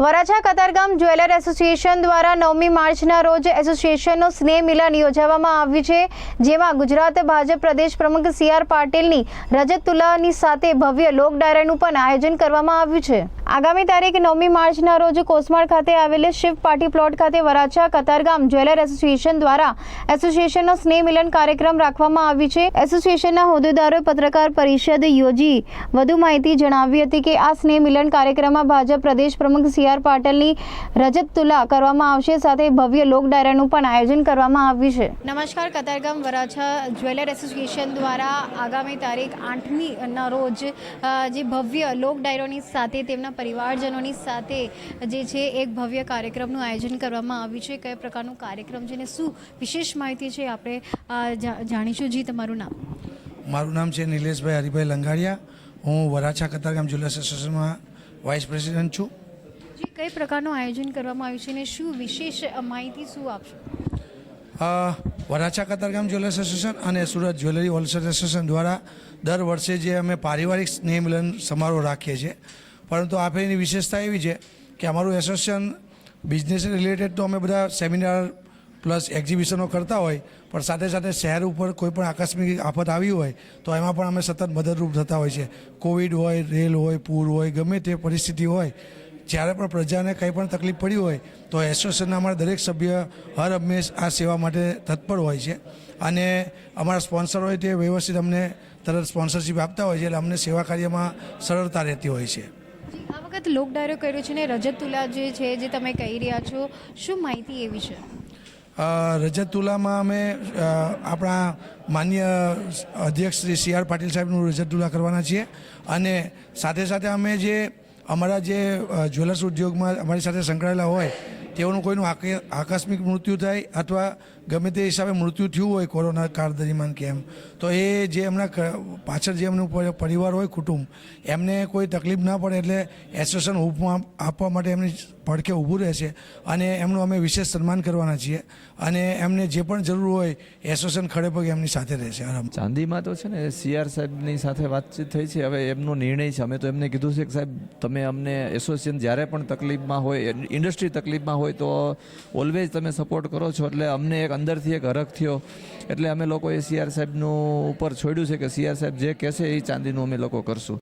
Varachha Katargam jeweller association દ્વારા નવમી માર્ચના રોજ એસોસિએશનનો સ્નેહ મિલન યોજવામાં આવ્યું છે, જેમાં ગુજરાત ભાજપ પ્રદેશ પ્રમુખ સી આર પાટીલની રજત તુલાની સાથે ભવ્ય લોક ડાયરાનું પણ આયોજન કરવામાં આવ્યું છે. આગામી તારીખ નવમી માર્ચના રોજ કોસમાળ ખાતે આવેલ શિવ પાર્ટી પ્લોટ ખાતે વરાછા કતારગામ જ્વેલર એસોસિએશન દ્વારા એસોસિએશનનો સ્નેહ મિલન કાર્યક્રમ રાખવામાં આવ્યું છે. એસોસિએશનના હોદ્દેદારોએ પત્રકાર પરિષદ યોજી વધુ માહિતી જણાવી હતી કે આ સ્નેહ મિલન કાર્યક્રમમાં ભાજપ પ્રદેશ પ્રમુખ સી આર પાટીલની રજત તુલા કરવામાં આવશે, સાથે ભવ્ય લોક ડાયરાનું પણ આયોજન કરવામાં આવ્યું છે. નમસ્કાર, કતારગામ વરાછા જ્વેલર એસોસિએશન દ્વારા આગામી તારીખ આઠમીના રોજ જે ભવ્ય લોક ડાયરોની સાથે તેમના પરિવારજનોની સાથે જે છે એક ભવ્ય કાર્યક્રમનું આયોજન કરવામાં આવ્યું છે. કયા પ્રકારનું કાર્યક્રમ છે અને શું વિશેષ માહિતી છે આપણે જાણીશું. જી તમારું નામ? મારું નામ છે નિલેશભાઈ હરિભાઈ લંગાડિયા. હું વરાછા કતારગામ જિલ્લા એસોસિએશનમાં વાઇસ પ્રેસિડેન્ટ છું. જી કઈ પ્રકારનું આયોજન કરવામાં આવ્યું છે અને શું વિશેષ માહિતી શું આપશો? વરાછા કતારગામ જ્વેલર્સ એસોસિએશન અને સુરત જ્વેલરી હોલસેલ એસોસિએશન દ્વારા દર વર્ષે જે અમે પારિવારિક સ્નેહ મિલન સમારોહ રાખીએ છીએ. પરંતુ આ ફેરીની વિશેષતા એવી છે કે અમારું એસોસિએશન બિઝનેસ રિલેટેડ તો અમે બધા સેમિનાર પ્લસ એક્ઝિબિશનો કરતા હોય, પણ સાથે સાથે શહેર ઉપર કોઈ પણ આકસ્મિક આફત આવી હોય, તો એમાં પણ અમે સતત મદદરૂપ થતા હોય છે. કોવિડ હોય, રેલ હોય, પૂર હોય, ગમે તે પરિસ્થિતિ હોય, જ્યારે પણ પ્રજાને કંઈ પણ તકલીફ પડી હોય, તો એસોસિએશનના અમારા દરેક સભ્ય હર હંમેશ આ સેવા માટે તત્પર હોય છે. અને અમારા સ્પોન્સર હોય તે વ્યવસ્થિત અમને તરત સ્પોન્સરશિપ આપતા હોય છે, એટલે અમને સેવા કાર્યમાં સરળતા રહેતી હોય છે. વખત લોક ડાયરો કર્યો છે ને રજત તુલા જે છે, જે તમે કહી રહ્યા છો, શું માહિતી એવી છે? રજત તુલામાં અમે આપણા માન્ય અધ્યક્ષ શ્રી સી આર પાટીલ સાહેબનું રજત તુલા કરવાના છીએ. અને સાથે સાથે અમે જે અમારા જે જ્વેલર્સ ઉદ્યોગમાં અમારી સાથે સંકળાયેલા હોય, તેઓનું કોઈનું આકે- આકસ્મિક મૃત્યુ થાય અથવા ગમે તે હિસાબે મૃત્યુ થયું હોય કોરોના કાળ દરમિયાન કે એમ. તો એ જે એમના પાછળ જે એમનું પરિવાર હોય, કુટુંબ, એમને કોઈ તકલીફ ના પડે એટલે એસોસિએશન ઊભું આપવા માટે એમની પડખે ઊભું રહેશે અને એમનું અમે વિશેષ સન્માન કરવાના છીએ અને એમને જે પણ જરૂર હોય, એસોસિએશન ખડે પગે એમની સાથે રહેશે. આરામ. ચાંદીમાં તો છે ને, સીઆર સાહેબની સાથે વાતચીત થઈ છે. હવે એમનો નિર્ણય છે. અમે તો એમને કીધું છે કે સાહેબ, તમે અમને એસોસિએશન જ્યારે પણ તકલીફમાં હોય, ઇન્ડસ્ટ્રી તકલીફમાં હોય, તો ઓલવેઝ તમે સપોર્ટ કરો છો. એટલે અમને એક અંદરથી એક હરખ થયો. એટલે અમે લોકોએ સીઆર સાહેબનું ઉપર છોડ્યું છે કે સીઆર સાહેબ જે કહેશે એ ચાંદીનું અમે લોકો કરશું.